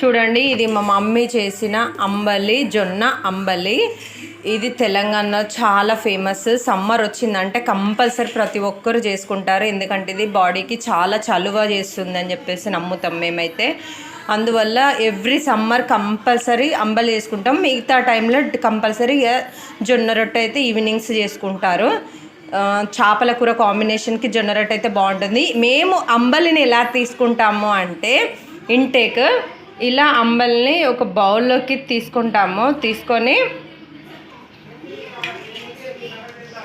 చూడండి ఇది మా మమ్మీ చేసిన అంబలి జొన్న అంబలి. ఇది తెలంగాణ చాలా ఫేమస్. సమ్మర్ వచ్చిందంటే కంపల్సరీ ప్రతి ఒక్కరు చేసుకుంటారు. ఎందుకంటే ఇది బాడీకి చాలా చలువ చేస్తుంది అని చెప్పేసి నమ్ముతాం మేమైతే. అందువల్ల ఎవ్రీ సమ్మర్ కంపల్సరీ అంబలి చేసుకుంటాం. మిగతా టైంలో కంపల్సరీ జొన్న రొట్టె అయితే ఈవినింగ్స్ చేసుకుంటారు. చేపల కూర కాంబినేషన్కి జొన్న రొట్టె అయితే బాగుంటుంది. మేము అంబలిని ఎలా తీసుకుంటాము అంటే ఇంటేక్ ఇలా అంబలిని ఒక బౌల్లోకి తీసుకుంటాము. తీసుకొని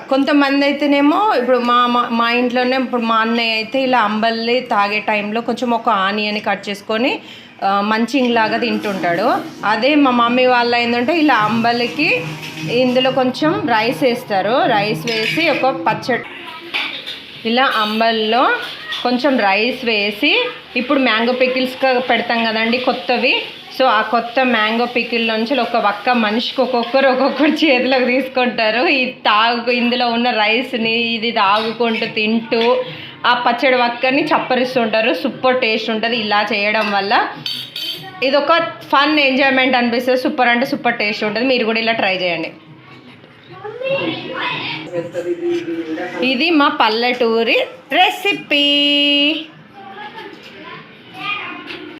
కొంతమంది అయితేనేమో ఇప్పుడు మా మా- మా ఇంట్లోనే ఇప్పుడు మా అన్నయ్య అయితే ఇలా అంబల్ని తాగే టైంలో కొంచెం ఒక ఆనియన్ కట్ చేసుకొని మంచింగ్లాగా తింటుంటాడు. అదే మా మమ్మీ వాళ్ళు ఏంటంటే ఇలా అంబలికి ఇందులో కొంచెం రైస్ వేస్తారు. రైస్ వేసి ఒక పచ్చడి ఇలా అంబల్లో కొంచెం రైస్ వేసి ఇప్పుడు మ్యాంగో పికిల్స్ పెడతాం కదండి కొత్తవి. సో ఆ కొత్త మ్యాంగో పికిల్ నుంచి ఒక ఒక్క మనిషికి ఒక్కొక్కరు ఒక్కొక్కరు చేతిలోకి తీసుకుంటారు. ఈ తాగు ఇందులో ఉన్న రైస్ని ఇది తాగుకుంటూ తింటూ ఆ పచ్చడి వక్కని చప్పరిస్తుంటారు. సూపర్ టేస్ట్ ఉంటుంది ఇలా చేయడం వల్ల. ఇది ఒక ఫన్ ఎంజాయ్మెంట్ అనిపిస్తుంది. సూపర్ అంటే సూపర్ టేస్ట్ ఉంటుంది. మీరు కూడా ఇలా ట్రై చేయండి. ఇది మా పల్లెటూరి రెసిపీ.